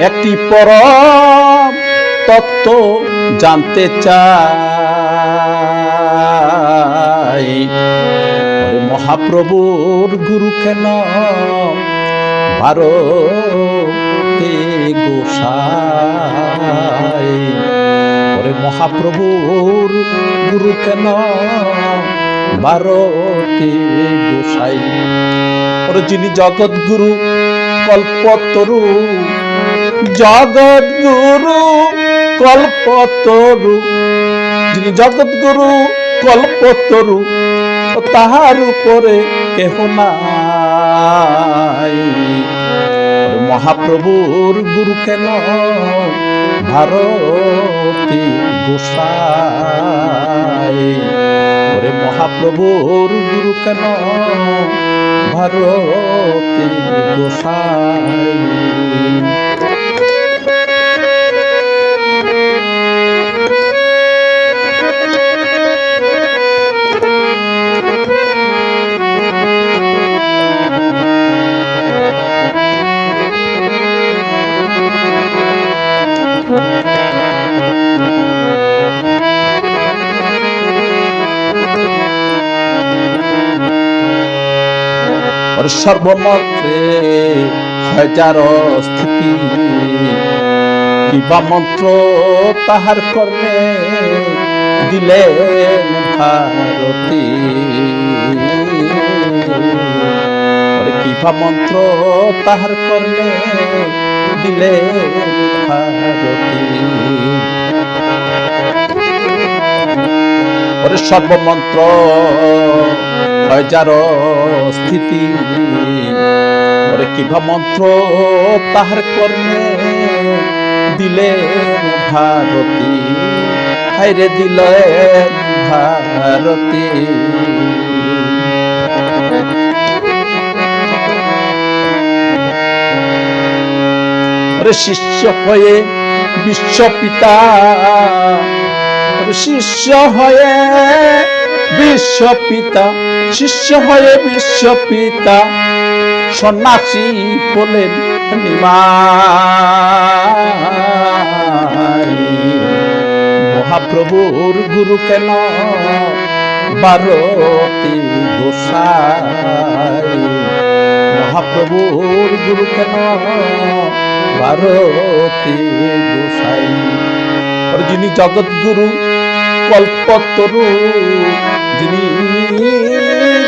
একটি পরম তত্ত্ব জানতে চাই। মহাপ্রভুর গুরু কেন ভারতে গোসাই? ওরে মহাপ্রভুর গুরু কেন ভারতে গোসাই? ওরে যিনি জগৎগুরু কল্পতরু জগৎ গুরু কল্পতরু। যিনি জগৎ গুরু কল্পতরু, তাহার উপরে কেহ নাই। মহাপ্রভুর গুরু কেন ভারতী গোসাই? ওরে মহাপ্রভুর গুরু কেন ভারতী গোসাই? ওর সর্বমত্রে হাজার স্থিতি। কিবা মন্ত্র তাহার কর্মে দিলেন ভারতী। কিবা মন্ত্র তাহার কর্মে দিলেন ভারতী। ওরে হাজার স্থিতি। ওরে কিভা মন্ত্র তাহার কর্মে দিলে ভারতী? হাইরে দিলে ভারতী। শিষ্য হয়ে বিশ্বপিতা শিষ্য হয়ে বিশ্বপিতা, শিষ্য হয়ে বিশ্বপিতা, সন্ন্যাসী নিমাই মহাপ্রভুর গুরু কেন ভারতী গোসাই? মহাপ্রভুর গুরু কেন ভারতী গোসাই? যিনি জগৎগুরু কল্পতরু, যিনি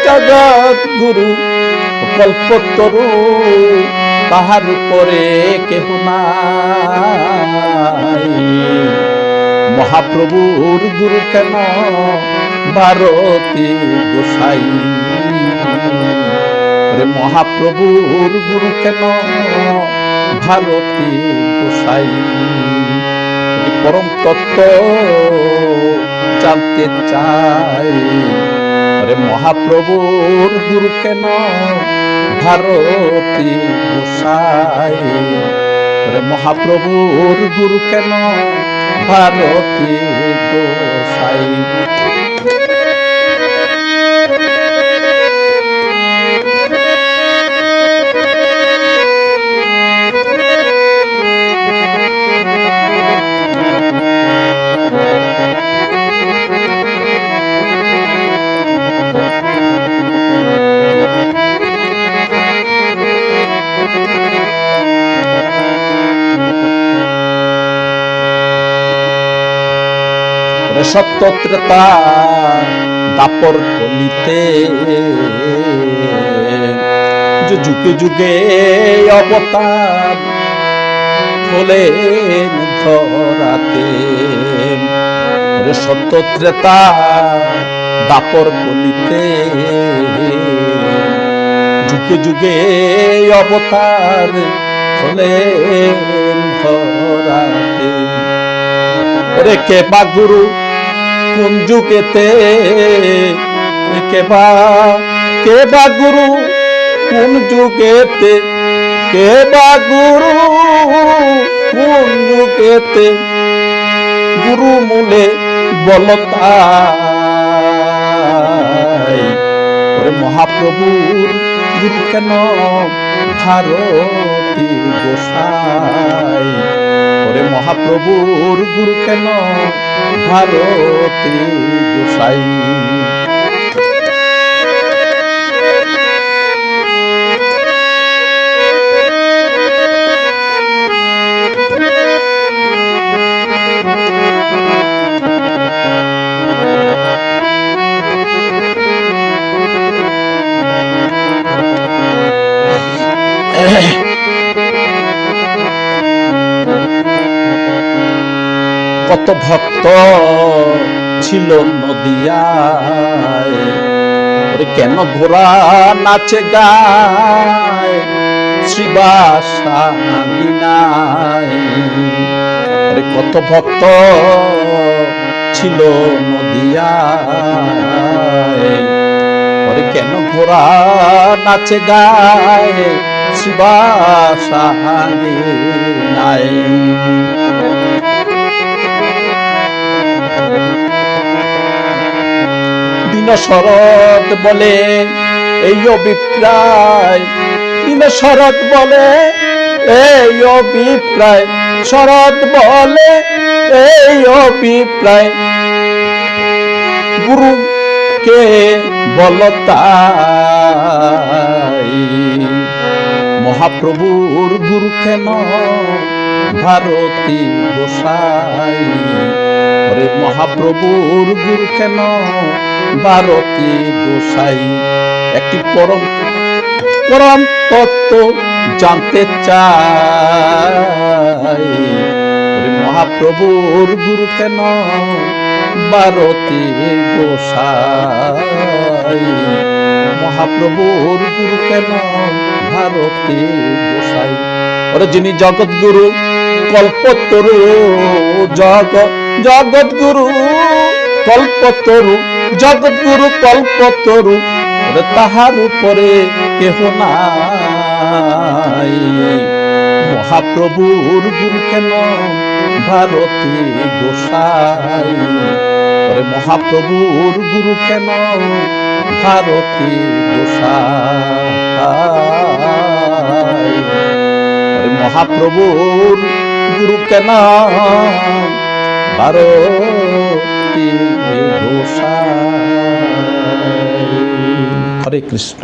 জগৎ গুরু, কল্পতরু, তাহার উপরে কেহ নাই। মহাপ্রভুর গুরু কেন ভারতী গোসাই? রে মহাপ্রভুর গুরু কেন ভারতী গোসাই? পরম তত্ত্ব জানতে চাই। আরে মহাপ্রভুর গুরু কেন ভারতী গোসাই? আরে মহাপ্রভুর গুরু কেন ভারতী গোসাই? ওরে সত্যত্রতা দাপর কলিতে যে যুগে যুগে অবতার হলেন ধরাতে ওরে সত্যত্রেতা দাপর কলিতে যুগে যুগে অবতার হলেন ধরাতে কে বা গুরু কোন যুগেতে কে বা কে বা গুরু কোন যুগেতে কে বা গুরু কোন যুগেতে গুরু মূলে বলতাই, ওরে মহাপ্রভুর গুরু কেন ভারতী গোসাই। ওরে মহাপ্রভুর গুরু কেন ভারতী গোসাই? কত ভক্ত ছিল নদিয়ায়। কেন ঘোরা নাচে গায়? ওরে কত ভক্ত ছিল নদিয়ায়। কেন ঘোরা নাচে গায়? শ্রীবাসাঙ্গিনায় শরৎ বলে, এই অভিপ্রায়। শরৎ বলে, এই অভিপ্রায়। শরৎ বলে, এই অভিপ্রায়। গুরুকে বলতাই মহাপ্রভুর গুরু কেন ভারতী গোসাই? ওরে মহাপ্রভুর গুরু কেন? ভারতী গোসাই, একটি পরম পরম তত্ত্ব জানতে চাই। মহাপ্রভুর গুরু কেন? ভারতী গোসাই। মহাপ্রভুর গুরু কেন? ভারতী গোসাই। ওরে যিনি জগৎগুরু, কল্পতরু জগৎ জগৎগুরু কল্পতরু জগৎগুরু কল্পতরু তাহার উপরে কেহ নাই। মহাপ্রভুর গুরু কেন ভারতী গোসাই? মহাপ্রভুর গুরু কেন ভারতী গোসাই? মহাপ্রভুর গুরু কেন ভারতী হরে কৃষ্ণ।